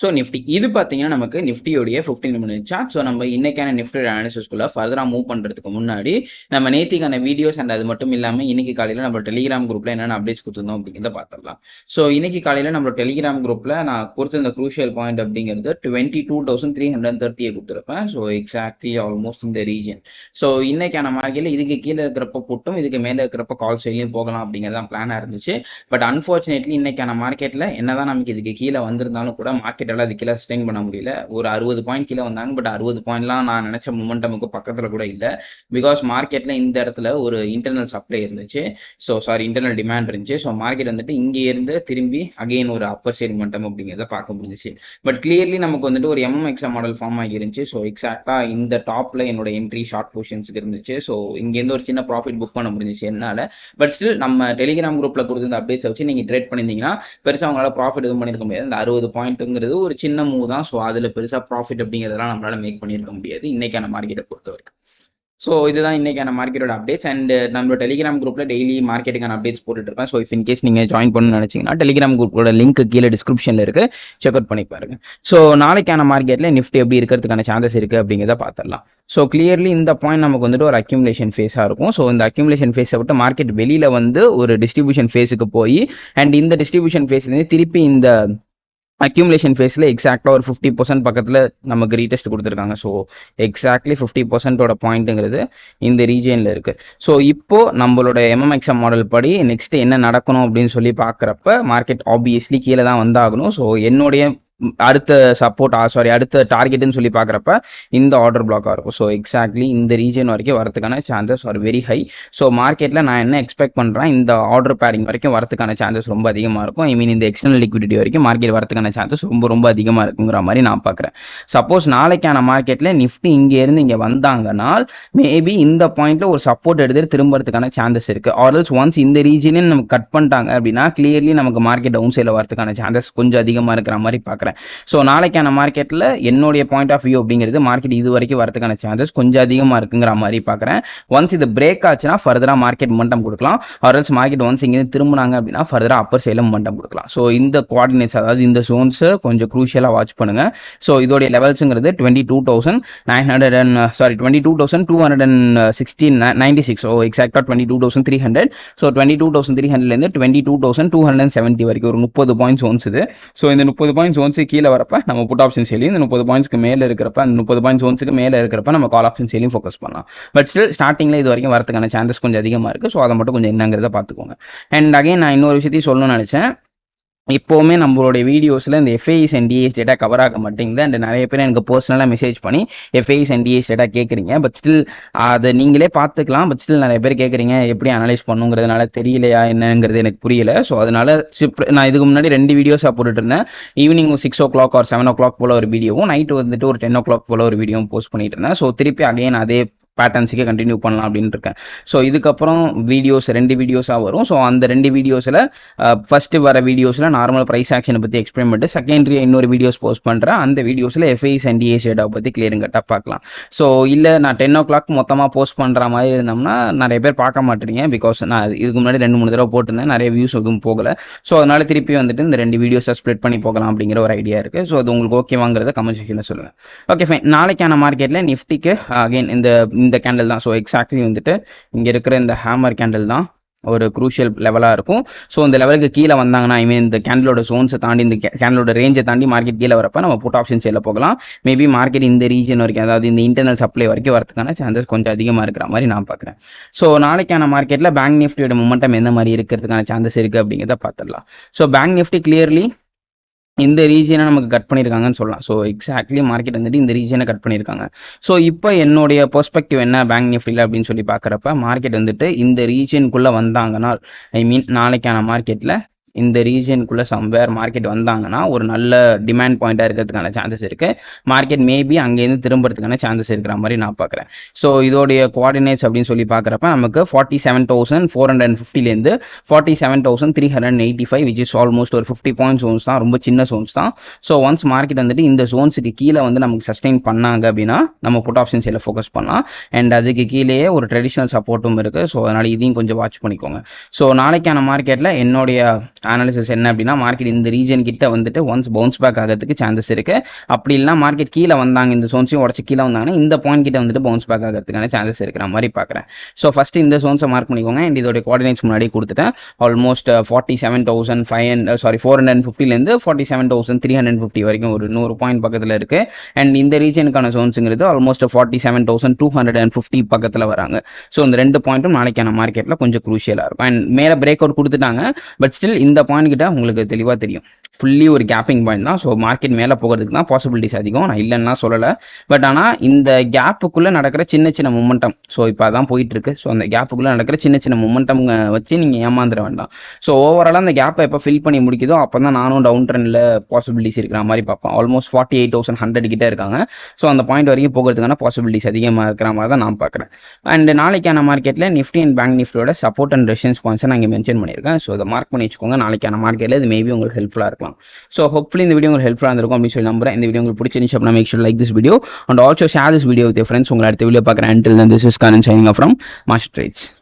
So Nifty இது பார்த்தீங்கன்னா நமக்கு நிஃப்டியோடைய ஃபிஃப்டின் மினிட் சார்ட் ஸோ நம்ம இன்னைக்கான நிஃப்டி அனாலிசிஸ்குள்ள ஃபர்தராக மூவ் பண்ணுறதுக்கு முன்னாடி நம்ம நேத்திக்கான வீடியோஸ் அண்ட் அது மட்டும் இல்லாமல் இன்னைக்கு காலையில் நம்ம டெலிகிராம் குரூப்பில் என்னென்ன அப்டேட்ஸ் கொடுத்துருந்தோம் அப்படிங்கிறத பார்த்துடலாம் ஸோ இன்னைக்கு காலையில் நம்ம டெலிகிராம் குரூப்பில் நான் கொடுத்துருந்த குரூஷியல் பாயிண்ட் அப்படிங்கிறது twenty two thousand three hundred தேர்ட்டியை கொடுத்துருப்பேன். ஸோ எக்ஸாக்ட்லி ஆல்மோஸ்ட் இந்த ரீஜன் ஸோ இன்னைக்கான மார்க்கெட்டில் இதுக்கு கீழே இருக்கிறப்ப புட்டும் இதுக்கு மேலே இருக்கிறப்ப கால் செய்யும் போகலாம் அப்படிங்கிறதான் பிளானாக இருந்துச்சு. பட் அன்ஃபார்ச்சுனேட்லி இன்னைக்கான மார்க்கெட்டில் என்னதான் நமக்கு இதுக்கு கீழே வந்திருந்தாலும் கூட மார்க்கெட் எல்லாம் அது கீழே ஸ்டெயின் பண்ண முடியல. ஒரு அறுபது பாயிண்ட் கீழே வந்தாங்க பட் அறுபது பாயிண்ட்லாம் நான் நினைச்ச மொமெண்டமுக்கு பக்கத்தில் கூட இல்லை. பிகாஸ் மார்க்கெட்டில் இந்த இடத்துல ஒரு இன்டர்னல் சப்ளை இருந்துச்சு. ஸோ சாரி இன்டர்னல் டிமாண்ட் இருந்துச்சு. ஸோ மார்க்கெட் வந்துட்டு இங்கே இருந்து திரும்பி அகைன் ஒரு அப்பர் சைடு மட்டம் அப்படிங்கிறத பார்க்க முடிஞ்சிச்சு. பட் கிளியர்லி நமக்கு வந்துட்டு ஒரு எம்எம்எக்ஸா மாடல் ஃபார்ம் ஆகிருந்துச்சு. ஸோ எக்ஸாக்டாக இந்த டாப்ல என்னோட என்ட்ரி ஷார்ட் பொசிஷன்ஸ்க்கு இருந்துச்சு. ஸோ இங்கேருந்து ஒரு சின்ன ப்ராஃபிட் புக் பண்ண முடிஞ்சிச்சு என்னால். பட் ஸ்டில் நம்ம டெலிகிராம் குரூப்ல கொடுத்த அப்டேட்ஸ் வச்சு நீங்கள் ட்ரேட் பண்ணியிருந்தீங்கன்னா பெருசாக அவங்களால ப்ராஃபிட் எதுவும் பண்ணியிருக்க முடியாது. அந்த அறுபது பாயிண்ட்டுங்கிறது ஒரு சின்ன மூவ் தான். ஸோ அதில் பெருசாக ப்ராஃபிட் அப்படிங்கிறதெல்லாம் நம்மளால மேக் பண்ணியிருக்க முடியாது. இன்னைக்கான மார்க்கெட்டை பொறுத்த வரைக்கும். ஸோ இதுதான் இன்னைக்கான மார்க்கெட்டோட அப்டேட்ஸ் அண்ட் நம்மளோட டெலிகிராம் குரூப்ல டெய்லி மார்க்கெட்டுக்கான அப்டேட்ஸ் போட்டுட்டு இருப்பேன். ஸோ இஃப் இன் கேஸ் நீங்கள் ஜாயின் பண்ணணும்னு நினைச்சீங்கன்னா டெலிகிராம் குரூப்போட லிங்க் கீழே டிஸ்கிரிப்ஷனில் இருக்கு. செக் அவுட் பண்ணி பாருங்க. ஸோ நாளைக்கான மார்க்கெட்டில் நிஃப்டி எப்படி இருக்கிறதுக்கான சான்சஸ் இருக்கு அப்படிங்கிறத பார்த்துடலாம். ஸோ கிளியர்லி இந்த பாயிண்ட் நமக்கு வந்துட்டு ஒரு அக்யூமுலேஷன் ஃபேஸாக இருக்கும். ஸோ இந்த அக்யூமுலேஷன் ஃபேஸை விட்டு மார்க்கெட் வெளியில வந்து ஒரு டிஸ்ட்ரிபியூஷன் ஃபேஸுக்கு போய் அண்ட் இந்த டிஸ்ட்ரிபியூஷன் ஃபேஸ்லேருந்து திருப்பி இந்த அக்யூமுலேஷன் ஃபேஸில் எக்ஸாக்டாக ஒரு ஃபிஃப்டி பர்சன்ட் பக்கத்தில் நமக்கு ரீடெஸ்ட் கொடுத்துருக்காங்க. ஸோ எக்ஸாக்ட்லி ஃபிஃப்டி பர்சன்டோட பாயிண்ட்டுங்கிறது இந்த ரீஜனில் இருக்குது ஸோ இப்போது நம்மளோட எம்எம்எக்ஸ்எம் மாடல் படி நெக்ஸ்ட் என்ன நடக்கணும் அப்படின்னு சொல்லி பார்க்குறப்ப மார்க்கெட் ஆப்வியஸ்லி கீழே தான் வந்தாகணும். ஸோ என்னுடைய அடுத்த சப்போர்ட் சாரி அடுத்த டார்கெட்னு சொல்லி பார்க்குறப்ப இந்த ஆர்டர் பிளாக்காக இருக்கும். ஸோ எக்ஸாக்ட்லி இந்த ரீஜன் வரைக்கும் வரதுக்கான chances are very high so மார்க்கெட்டில் நான் என்ன எக்ஸ்பெக்ட் பண்ணுறேன் இந்த ஆர்டர் பேரிங் வரைக்கும் வரதுக்கான சான்சஸ் ரொம்ப அதிகமாக இருக்கும். ஐ மீன் இந்த எக்ஸ்டர்னல் லிக்விடிட்டி வரைக்கும் மார்க்கெட் வரதுக்கான சான்சஸ் ரொம்ப ரொம்ப அதிகமாக இருக்குங்கிற மாதிரி நான் பார்க்குறேன் சப்போஸ் நாளைக்கான மார்க்கெட்டில் நிஃப்டி இங்கேருந்து இங்கே வந்தாங்கன்னா மேபி இந்த பாயிண்ட்ல ஒரு சப்போர்ட் எடுத்துட்டு திரும்புறதுக்கான சான்சஸ் இருக்குது ஆர்எல்ஸ் ஒன்ஸ் இந்த ரீஜனே நமக்கு கட் பண்ணிட்டாங்க அப்படின்னா கிளியர்லி நமக்கு மார்க்கெட் டவுன் சைடில் வரதுக்கான சான்சஸ் கொஞ்சம் அதிகமாக இருக்கிற மாதிரி பார்க்குறேன் ஸோ நாளைக்கான மார்க்கெட்டில் என்னுடைய பாயிண்ட் ஆஃப் வியூ அப்படிங்கிறது மார்க்கெட் இது வரைக்கும் வரதுக்கான சான்சஸ் கொஞ்சம் அதிகமாக இருக்குங்கிற மாதிரி பார்க்குறேன். ஒன்ஸ் இது பிரேக் ஆச்சுன்னா ஃபர்தராக மார்க்கெட் மண்டம் கொடுக்கலாம். ஆர்எல்ஸ் மார்க்கெட் ஒன்ஸ் இங்கேருந்து திரும்பினாங்க அப்படின்னா ஃபர்தராக அப்பர் சைடில் மண்டம் கொடுக்கலாம். ஸோ இந்த கோஆர்டினேட்ஸ் அதாவது இந்த ஜோன்ஸை கொஞ்சம் க்ரூஷியலாக வாட்ச் பண்ணுங்க. ஸோ இதோடைய லெவல்ஸுங்கிறது twenty two thousand nine hundred and sorry twenty two thousand two hundred and sixteen ninety six so எக்ஸாக்டாக twenty two thousand three hundred so twenty two thousand three ஹண்ட்ரட்லேருந்து twenty two thousand two hundred seventy வரைக்கும் ஒரு முப்பது points once இது. So இந்த முப்பது points once கீழே வரப்ப நம்ம புட் ஆப்ஷன் சேலையும் இந்த முப்பது பாயிண்ட்ஸ்க்கு மேலே இருக்கிறப்ப அந்த முப்பது பாயிண்ட்ஸ் ஒன்ஸுக்கு மேலே இருக்கிறப்ப நம்ம கால் ஆப்ஷன் சேலையும் ஃபோக்கஸ் பண்ணலாம். பட் ஸ்டில் ஸ்டார்டிங்கில் இது வரைக்கும் வரதுக்கான சான்சஸ் கொஞ்சம் அதிகமாக இருக்குது ஸோ அதை மட்டும் கொஞ்சம் என்னங்கிறத பார்த்துக்கோங்க. அண்ட் அகைன் நான் இன்னொரு விஷயத்தையும் சொல்லணும்னு நினச்சேன். இப்போவுமே நம்மளுடைய வீடியோஸில் இந்த FIIs and DIIs data cover ஆக மாட்டேங்குது. அண்ட் நிறைய பேர் எனக்கு பர்சனலாக மெசேஜ் பண்ணி எஃப்ஐஸ் அண்ட் டிஎஸ் டேட்டா கேட்குறீங்க பட் ஸ்டில் அதை நீங்களே பார்த்துக்கலாம். பட் ஸ்டில் நிறைய பேர் கேட்குறீங்க எப்படி அனலைஸ் பண்ணுங்கிறதுனால தெரியலையா என்னங்கிறது எனக்கு புரியல. ஸோ அதனால நான் இதுக்கு முன்னாடி ரெண்டு வீடியோஸாக போட்டுட்டு இருந்தேன் evening six o'clock or seven o'clock போல ஒரு வீடியோவும் நைட் வந்துட்டு ஒரு டென் ஓ கிளாக் போல ஒரு வீடியோவும் போஸ்ட் பண்ணிட்டு இருந்தேன் ஸோ திருப்பி அகைன் அதே பேட்டர்ன்ஸுக்கே கண்டினியூ பண்ணலாம் அப்படின்னு இருக்கேன். ஸோ இதுக்கப்புறம் வீடியோஸ் ரெண்டு வீடியோஸாக வரும். ஸோ அந்த ரெண்டு வீடியோஸில் ஃபர்ஸ்ட் வர வீடியோஸில் நார்மல் ப்ரைஸ் ஆக்ஷனை பற்றி எக்ஸ்பிளைன் பண்ணிட்டு செகண்டரி இன்னொரு வீடியோஸ் போஸ்ட் பண்ணுறேன் அந்த வீடியோஸில் எஃப்ஐஸ் அண்ட் டிஎஸ் பற்றி கிளியரிங் கட்டாக பார்க்கலாம். ஸோ இல்லை நான் டென் ஓ கிளாக் மொத்தமாக போஸ்ட் பண்ணுற மாதிரி இருந்தோம்னா நிறைய பேர் பார்க்க மாட்டேறீங்க பிகாஸ் நான் இதுக்கு முன்னாடி ரெண்டு மூணு தடவை போட்டிருந்தேன். நிறைய வியூஸ் எதுவும் போகலை. ஸோ அதனால திருப்பி வந்துட்டு இந்த ரெண்டு வீடியோஸை ஸ்ப்ளிட் பண்ணி போகலாம் அப்படிங்கிற ஒரு ஐடியா இருக்குது ஸோ அது உங்களுக்கு ஓகேவாங்கிறத கமெண்ட் செக்ஷனில் சொல்லுங்கள் ஓகே ஃபைன் நாளைக்கான மார்க்கெட்டில் நிஃப்டிக்கு அகைன் இந்த இந்த கேண்டில் தான். ஸோ எக்ஸாக்ட்லி வந்துட்டு இங்கே இருக்கிற இந்த ஹேமர் கேண்டில் தான் ஒரு குரூஷியல் லெவலாக இருக்கும். ஸோ இந்த லெவலுக்கு கீழே வந்தாங்கன்னா ஐ மீன் இந்த கேண்டலோட சோன்ஸை தாண்டி இந்த கேண்டலோட ரேஞ்சை தாண்டி மார்க்கெட் கீழே வரப்போ நம்ம புட் ஆப்ஷன் சேல போகலாம். மேபி மார்க்கெட் இந்த ரீஜன் வரைக்கும் அதாவது இந்த இன்டர்னல் சப்ளை வரைக்கும் வரதுக்கான சான்சஸ் கொஞ்சம் அதிகமாக இருக்கிற மாதிரி நான் பார்க்குறேன். ஸோ நாளைக்கான மார்க்கெட்டில் பேங்க் நிஃப்டியோட மூமெண்டம் எந்த மாதிரி இருக்கிறதுக்கான சான்சஸ் இருக்குது அப்படிங்கிறத பார்த்துடலாம். ஸோ பேங்க் நிஃப்டி கிளியர்லி இந்த ரீஜியனை நமக்கு கட் பண்ணியிருக்காங்கன்னு சொல்லலாம். ஸோ எக்ஸாக்ட்லி மார்க்கெட் வந்துட்டு இந்த ரீஜியனை கட் பண்ணியிருக்காங்க ஸோ இப்போ என்னுடைய பெர்ஸ்பெக்டிவ் என்ன? பேங்க் நிஃப்டியில் அப்படின்னு சொல்லி பார்க்குறப்ப மார்க்கெட் வந்துட்டு இந்த ரீஜியனுக்குள்ளே வந்தாங்கன்னா ஐ மீன் நாளைக்கான மார்க்கெட்டில் இந்த ரீஜனுக்குள்ளே சம்வேர் மார்க்கெட் வந்தாங்கன்னா ஒரு நல்ல டிமாண்ட் பாயிண்ட்டாக இருக்கிறதுக்கான சான்சஸ் இருக்குது மார்க்கெட் மேபி அங்கேருந்து திரும்புறதுக்கான சான்சஸ் இருக்கிற மாதிரி நான் பார்க்குறேன். ஸோ இதோடைய கோஆர்டினேட்ஸ் அப்படின்னு சொல்லி பார்க்குறப்ப நமக்கு forty seven thousand four hundred ஃபிஃப்டிலேருந்து forty seven thousand three hundred eighty five which is almost ஒரு ஃபிஃப்டி பாயிண்ட் ஜோன்ஸ் தான் ரொம்ப சின்ன ஜோன்ஸ் தான். ஸோ ஒன்ஸ் மார்க்கெட் வந்துட்டு இந்த ஜோன்ஸுக்கு கீழே வந்து நமக்கு சஸ்டெயின் பண்ணாங்க அப்படின்னா நம்ம புட் ஆப்ஷன் சைடில் ஃபோக்கஸ் பண்ணலாம். அண்ட் அதுக்கு கீழேயே ஒரு ட்ரெடிஷ்னல் சப்போர்ட்டும் இருக்குது ஸோ அதனால் இதையும் கொஞ்சம் வாட்ச் பண்ணிக்கோங்க. ஸோ நாளைக்கான மார்க்கெட்டில் என்னுடைய அனாலிசிஸ் என்ன அப்படின்னா மார்க்கெட் இந்த ரீஜன் கிட்ட வந்துட்டு ஒன்ஸ் பவுன்ஸ் பேக் ஆகிறதுக்கு சான்சஸ் இருக்கு. அப்படி இல்லைனா மார்க்கெட் கீழே வந்தாங்க இந்த சோன்ஸையும் உடச்சு கீழே வந்தாங்கன்னா இந்த பாயிண்ட் கிட்ட வந்துட்டு பவுன்ஸ் பேக் ஆகிறதுக்கான சான்சஸ் இருக்கிற மாதிரி பார்க்குறேன். ஸோ ஃபர்ஸ்ட் இந்த சோன்ஸை மார்க் பண்ணிக்கோங்க. அண்ட் இதோட கோஆர்டினேட்ஸ் முன்னாடி கொடுத்துட்டேன். Almost forty seven thousand five hundred sorry four hundred ஃபிஃப்டிலேருந்து forty seven thousand three hundred fifty வரைக்கும் ஒரு நூறு பாயிண்ட் பக்கத்தில் இருக்கு. அண்ட் இந்த ரீஜனுக்கான சோன்ஸுங்கிறது almost forty seven thousand two hundred and fifty பக்கத்தில் வராங்க. ஸோ இந்த ரெண்டு பாயிண்ட்டும் நாளைக்கான மார்க்கெட்டில் கொஞ்சம் குரூஷியலாக இருக்கும். அண்ட் மேலே பிரேக் அவுட் கொடுத்துட்டாங்க பட் ஸ்டில் இந்த பாயிண்ட் கிட்ட உங்களுக்கு தெளிவாக தெரியும். ஃபுல்லி ஒரு கேப்பிங் பாயிண்ட் தான். ஸோ மார்க்கெட் மேலே போகிறதுக்கு தான் பாசிபிலிட்டிஸ் அதிகம். நான் இல்லைன்னா சொல்லலை. பட் ஆனால் இந்த கேப்புக்குள்ளே நடக்கிற சின்ன சின்ன மூமெண்டம் ஸோ இப்போ அதான் போயிட்டுருக்கு. ஸோ அந்த கேப்புக்குள்ளே நடக்கிற சின்ன சின்ன மூமெண்டம் வச்சு நீங்கள் ஏமாந்துட வேண்டாம். ஸோ ஓவராலாக அந்த கேப்பை எப்போ ஃபில் பண்ணி முடிக்குதோ அப்போ தான் நானும் டவுன் ட்ரெண்டில் பாசிபிலிட்டிஸ் இருக்கிற மாதிரி பார்ப்பேன். Almost forty eight thousand hundred கிட்டே இருக்காங்க. ஸோ அந்த பாயிண்ட் வரைக்கும் போகிறதுக்கான பாசிபிலிட்டிஸ் அதிகமாக இருக்கிற மாதிரி தான் நான் பார்க்குறேன். அண்ட் நாளைக்கான மார்க்கெட்டில் நிஃப்டி அண்ட் பேங்க் நிஃப்டியோட சப்போர்ட் அண்ட் ரெஷன்ஸ் பாயிண்ட்ஸை நான் இங்கே மென்ஷன் பண்ணியிருக்கேன். ஸோ இதை மார்க் பண்ணி வச்சுக்கோங்க. நாளைக்கான மார்க்கெட்டில் இது மேபி உங்களுக்கு ஹெல்ப்ஃபுல்லாக இருக்கலாம். ஸோ ஹோப்ஃபுல்லி இந்த வீடியோ உங்களுக்கு ஹெல்ப்ஃபுல்லாக இருந்திருக்கும் அப்படின்னு சொல்லி நம்புறேன். இந்த வீடியோ உங்களுக்கு பிடிச்சிருந்துச்சு அப்படின்னா make sure like this video and also share this video with friends உங்களை அடுத்த வீடியோ பார்க்குறேன். Until then this is Karan signing off from Master